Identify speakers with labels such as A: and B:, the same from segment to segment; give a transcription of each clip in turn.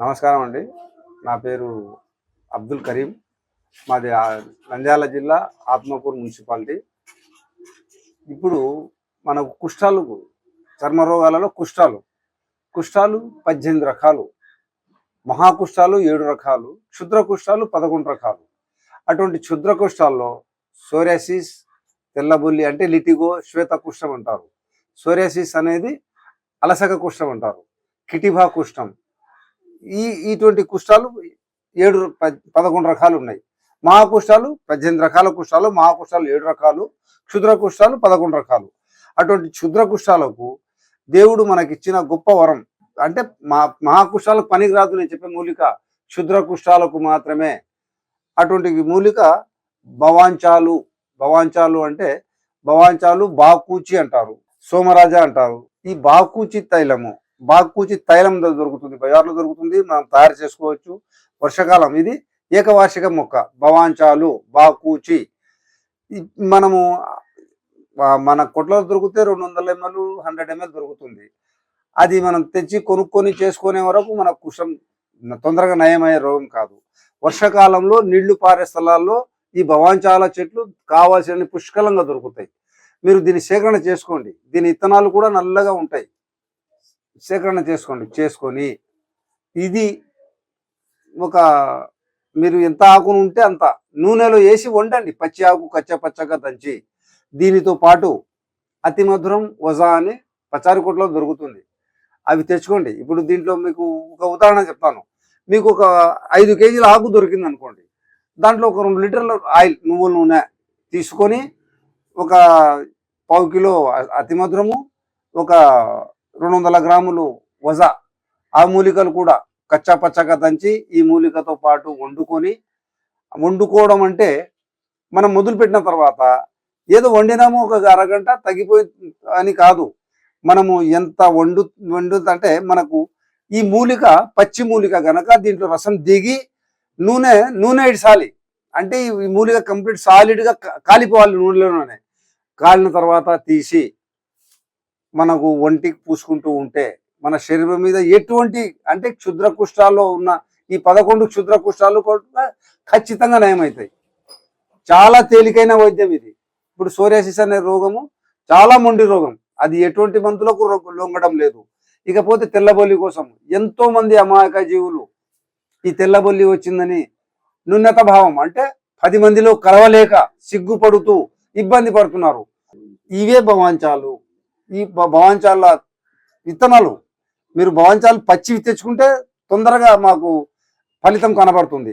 A: నమస్కారం అండి. నా పేరు అబ్దుల్ కరీం. మాది నంద్యాల జిల్లా ఆత్మకూరు మున్సిపాలిటీ. ఇప్పుడు మనకు కుష్టాలు చర్మ రోగాలలో కుష్టాలు. కుష్టాలు పద్దెనిమిది రకాలు. మహాకుష్టాలు ఏడు రకాలు. క్షుద్ర కుష్టాలు పదకొండు రకాలు. అటువంటి క్షుద్ర కుష్టాల్లో సోరియాసిస్ తెల్లబుల్లి అంటే లిటిగో శ్వేత కుష్టం అంటారు. సోరియాసిస్ అనేది అలసక కుష్టం అంటారు. కిటిభా కుష్టం. ఈ ఇటువంటి కుష్టాలు ఏడు పదకొండు రకాలు ఉన్నాయి. మహాకుష్టాలు పద్దెనిమిది రకాల కుష్టాలు మహాకుష్టాలు ఏడు రకాలు క్షుద్ర కుష్టాలు పదకొండు రకాలు. అటువంటి క్షుద్ర కుష్టాలకు దేవుడు మనకిచ్చిన గొప్ప వరం. అంటే మా మహాకుష్టాలకు పనికిరాదు నేను చెప్పే మూలిక. క్షుద్ర కుష్టాలకు మాత్రమే. అటువంటి మూలిక భవాంచాలు. భవాంచాలు అంటే భవాంచాలు బాకూచి అంటారు. సోమరాజ అంటారు. ఈ బాకూచి తైలము బాకూచి తైలం దొరుకుతుంది బజార్లో దొరుకుతుంది మనం తయారు చేసుకోవచ్చు. వర్షాకాలం ఇది ఏకవార్షిక మొక్క భవాంచాలు బాకూచి మనము మన కొట్లలో దొరికితే రెండు వందల ఎంఎల్ హండ్రెడ్ ఎంఎల్ దొరుకుతుంది. అది మనం తెచ్చి కొనుక్కొని చేసుకునే వరకు మన కుషం తొందరగా నయమయ్యే రోగం కాదు. వర్షాకాలంలో నీళ్ళు పారే స్థలాల్లో ఈ భవాంచాల చెట్లు కావాల్సిన పుష్కలంగా దొరుకుతాయి. మీరు దీన్ని సేకరణ చేసుకోండి. దీని ఇత్తనాలు కూడా నల్లగా ఉంటాయి. సేకరణ చేసుకోండి చేసుకొని ఇది ఒక మీరు ఎంత ఆకును ఉంటే అంత నూనెలో వేసి వండండి. పచ్చి ఆకు కచ్చ పచ్చగా దంచి దీనితో పాటు అతి మధురం వజా అని పచారికోట్లో దొరుకుతుంది. అవి తెచ్చుకోండి. ఇప్పుడు దీంట్లో మీకు ఒక ఉదాహరణ చెప్తాను. మీకు ఒక ఐదు కేజీల ఆకు దొరికింది అనుకోండి. దాంట్లో ఒక రెండు లీటర్ల ఆయిల్ నువ్వుల నూనె తీసుకొని ఒక పావు కిలో అతి మధురము ఒక రెండు వందల గ్రాములు వజ. ఆ మూలికలు కూడా కచ్చా పచ్చగా దంచి ఈ మూలికతో పాటు వండుకొని వండుకోవడం అంటే మనం మొదలుపెట్టిన తర్వాత ఏదో వండినాము ఒక అరగంట తగ్గిపోయి అని కాదు. మనము ఎంత వండు వండు అంటే మనకు ఈ మూలిక పచ్చి మూలిక గనక దీంట్లో రసం దిగి నూనె నూనె ఇడ్చాలి అంటే ఈ మూలిక కంప్లీట్ సాలిడ్గా కాలిపోవాలి నూనెలోనే. కాలిన తర్వాత తీసి మనకు ఒంటికి పూసుకుంటూ ఉంటే మన శరీరం మీద ఎటువంటి అంటే క్షుద్ర కుష్టాల్లో ఉన్న ఈ పదకొండు క్షుద్ర కుష్టాలు కూడా ఖచ్చితంగా నయమవుతాయి. చాలా తేలికైన వైద్యం ఇది. ఇప్పుడు సోరియాసిస్ అనే రోగము చాలా మొండి రోగం. అది ఎటువంటి మందులకు లొంగడం లేదు. ఇకపోతే తెల్లబొల్లి కోసం ఎంతో మంది అమాయక జీవులు ఈ తెల్లబొల్లి వచ్చిందని నున్నత భావం అంటే పది మందిలో కలవలేక సిగ్గుపడుతూ ఇబ్బంది పడుతున్నారు. ఇవే భవాంచాలు. ఈ భవాంచాల విత్తనాలు మీరు భవాంచాలు పచ్చివి తెచ్చుకుంటే తొందరగా మాకు ఫలితం కనబడుతుంది.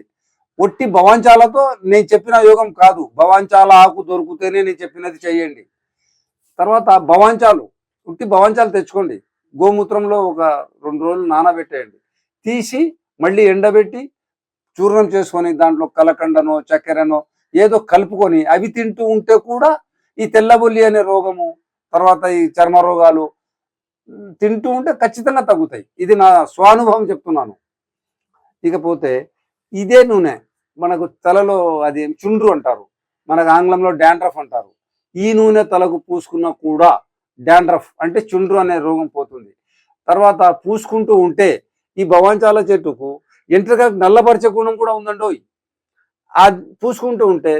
A: ఒట్టి భవాంచాలతో నేను చెప్పిన యోగం కాదు. భవాంచాల ఆకు దొరికితేనే నేను చెప్పినది చేయండి. తర్వాత భవాంచాలు ఉట్టి భవాంచాలు తెచ్చుకోండి. గోమూత్రంలో ఒక రెండు రోజులు నానబెట్టేయండి. తీసి మళ్ళీ ఎండబెట్టి చూర్ణం చేసుకొని దాంట్లో కలకండనో చక్కెరనో ఏదో కలుపుకొని అవి తింటూ ఉంటే కూడా ఈ తెల్లబొల్లి అనే రోగము తర్వాత ఈ చర్మ రోగాలు తింటూ ఉంటే ఖచ్చితంగా తగ్గుతాయి. ఇది నా స్వానుభవం చెప్తున్నాను. ఇకపోతే ఇదే నూనె మనకు తలలో అది చుండ్రు అంటారు. మనకు ఆంగ్లంలో డాండ్రఫ్ అంటారు. ఈ నూనె తలకు పూసుకున్నా కూడా డాండ్రఫ్ అంటే చుండ్రు అనే రోగం పోతుంది. తర్వాత పూసుకుంటూ ఉంటే ఈ భవాంచాల చెట్టుకు ఎంట్రక నల్లపరిచే గుణం కూడా ఉందండో. ఆ పూసుకుంటూ ఉంటే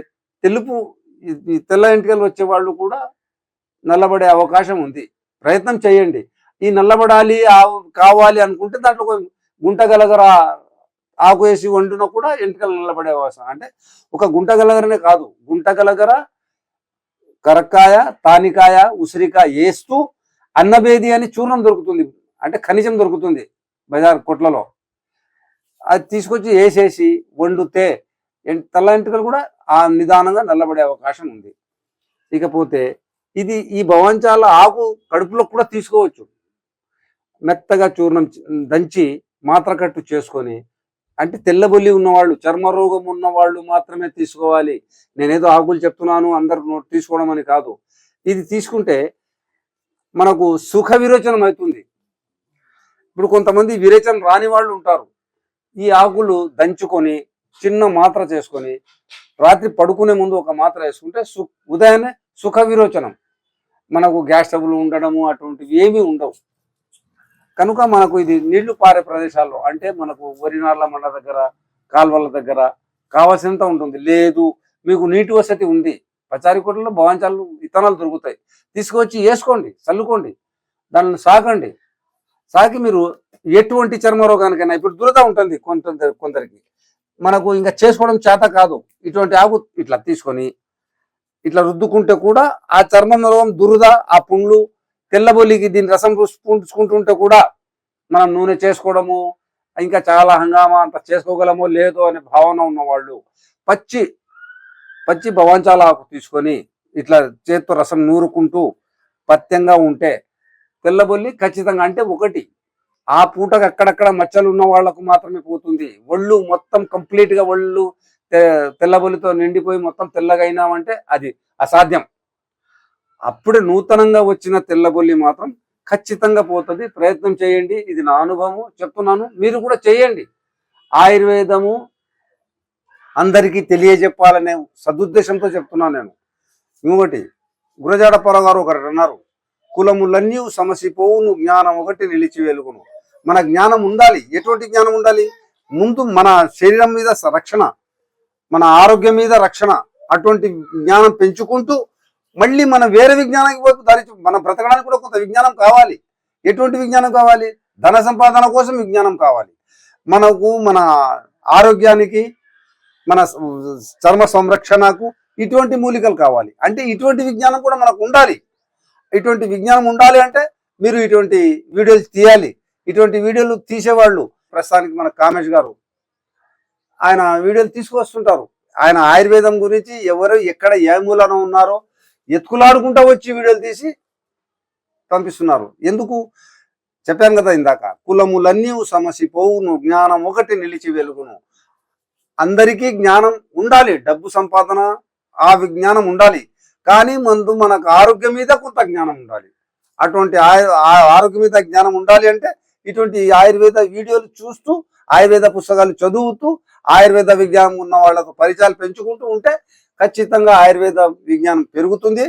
A: తెలుపు తెల్ల ఎంటికలు వచ్చే వాళ్ళు కూడా నల్లబడే అవకాశం ఉంది. ప్రయత్నం చేయండి. ఈ నల్లబడాలి కావాలి అనుకుంటే దాంట్లో ఒక గుంట గలగర ఆకు వేసి వండినా కూడా ఎంటికలు నల్లబడే అవకాశం. అంటే ఒక గుంటగలగరనే కాదు. గుంట గలగర కరక్కాయ తానికాయ ఉసిరికాయ వేస్తూ అన్నబేది అని చూర్ణం దొరుకుతుంది. అంటే ఖనిజం దొరుకుతుంది బజార్ కొట్లలో. అది తీసుకొచ్చి వేసేసి వండితే తల్ల తెల్ల కూడా ఆ నిదానంగా నల్లబడే అవకాశం ఉంది. ఇకపోతే ఇది ఈ భవంచాల ఆకు కడుపులో కూడా తీసుకోవచ్చు. మెత్తగా చూర్ణం దంచి మాత్రకట్టు చేసుకొని అంటే తెల్లబొల్లి ఉన్నవాళ్ళు చర్మ రోగం ఉన్న వాళ్ళు మాత్రమే తీసుకోవాలి. నేనేదో ఆకులు చెప్తున్నాను అందరు నోట్ తీసుకోవడం అని కాదు. ఇది తీసుకుంటే మనకు సుఖ విరోచనం అవుతుంది. ఇప్పుడు కొంతమంది విరేచనం రాని వాళ్ళు ఉంటారు. ఈ ఆకులు దంచుకొని చిన్న మాత్ర చేసుకొని రాత్రి పడుకునే ముందు ఒక మాత్ర వేసుకుంటే సు ఉదయాన్నే సుఖ విరోచనం. మనకు గ్యాస్ ట్రబుల్ ఉండడము అటువంటివి ఏమీ ఉండవు. కనుక మనకు ఇది నీళ్ళు పారే ప్రదేశాల్లో అంటే మనకు వరినార్ల మండ దగ్గర కాల్వల దగ్గర కావాల్సినంత ఉంటుంది. లేదు మీకు నీటి వసతి ఉంది. పచారికోటలో భవాంచాలు విత్తనాలు దొరుకుతాయి. తీసుకొచ్చి వేసుకోండి చల్లుకోండి దాన్ని సాకండి. సాకి మీరు ఎటువంటి చర్మ రోగానికైనా ఇప్పుడు దురద ఉంటుంది కొంత కొందరికి. మనకు ఇంకా చేసుకోవడం చేత కాదు. ఇటువంటి ఆకు ఇట్లా తీసుకొని ఇట్లా రుద్దుకుంటే కూడా ఆ చర్మం రోగం దురద ఆ పుండ్లు తెల్లబొల్లికి దీని రసం పూసుకుంటుంటే కూడా మనం నూనె చేసుకోవడము ఇంకా చాలా హంగామా అంత చేసుకోగలమో లేదో అనే భావన ఉన్నవాళ్ళు పచ్చి పచ్చి భవాంచాల ఆకు తీసుకొని ఇట్లా చేత్తో రసం నూరుకుంటూ పత్యంగా ఉంటే తెల్లబొల్లి ఖచ్చితంగా అంటే ఒకటి ఆ పూటకు అక్కడక్కడ మచ్చలు ఉన్న వాళ్ళకు మాత్రమే పోతుంది. ఒళ్ళు మొత్తం కంప్లీట్గా ఒళ్ళు తెల్లబొలితో తెల్లబొల్లితో నిండిపోయి మొత్తం తెల్లగైనామంటే అది అసాధ్యం. అప్పుడే నూతనంగా వచ్చిన తెల్లబొల్లి మాత్రం ఖచ్చితంగా పోతుంది. ప్రయత్నం చేయండి. ఇది నా అనుభవం చెప్తున్నాను. మీరు కూడా చేయండి. ఆయుర్వేదము అందరికీ తెలియజెప్పాలనే సదుద్దేశంతో చెప్తున్నాను నేను. ఇంకొకటి గురజాడ గారు ఒకరు అన్నారు. కులములన్నీ సమసిపోవును జ్ఞానం ఒకటి నిలిచి వెలుగును. మన జ్ఞానం ఉండాలి. ఎటువంటి జ్ఞానం ఉండాలి? ముందు మన శరీరం మీద రక్షణ. మన ఆరోగ్యం మీద రక్షణ అటువంటి జ్ఞానం పెంచుకుంటూ మళ్ళీ మన వేరే విజ్ఞానానికి వైపు దారి మనం బ్రతకడానికి కూడా కొంత విజ్ఞానం కావాలి. ఎటువంటి విజ్ఞానం కావాలి? ధన సంపాదన కోసం విజ్ఞానం కావాలి. మనకు మన ఆరోగ్యానికి మన చర్మ సంరక్షణకు ఇటువంటి మూలికలు కావాలి. అంటే ఇటువంటి విజ్ఞానం కూడా మనకు ఉండాలి. ఇటువంటి విజ్ఞానం ఉండాలి అంటే మీరు ఇటువంటి వీడియోలు తీయాలి. ఇటువంటి వీడియోలు తీసేవాళ్ళు ప్రస్తుతానికి మన కామేష్ గారు ఆయన వీడియోలు తీసుకొస్తుంటారు. ఆయన ఆయుర్వేదం గురించి ఎవరు ఎక్కడ ఏ మూలన ఉన్నారో ఎత్తుకులాడుకుంటా వచ్చి వీడియోలు తీసి పంపిస్తున్నారు. ఎందుకు? చెప్పాను కదా ఇందాక కులములన్నీ సమసిపోవును జ్ఞానం ఒకటి నిలిచి వెలుగును. అందరికీ జ్ఞానం ఉండాలి డబ్బు సంపాదన ఆ విజ్ఞానం ఉండాలి. కానీ ముందు మనకు ఆరోగ్యం మీద కొంత జ్ఞానం ఉండాలి. అటువంటి ఆయు- ఆ ఆరోగ్యం మీద జ్ఞానం ఉండాలి అంటే ఇటువంటి ఆయుర్వేద వీడియోలు చూస్తూ ఆయుర్వేద పుస్తకాలు చదువుతూ ఆయుర్వేద విజ్ఞానం ఉన్న వాళ్ళకు పరిచయాలు పెంచుకుంటూ ఉంటే ఖచ్చితంగా ఆయుర్వేద విజ్ఞానం పెరుగుతుంది.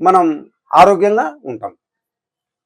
A: మనం ఆరోగ్యంగా ఉంటాం.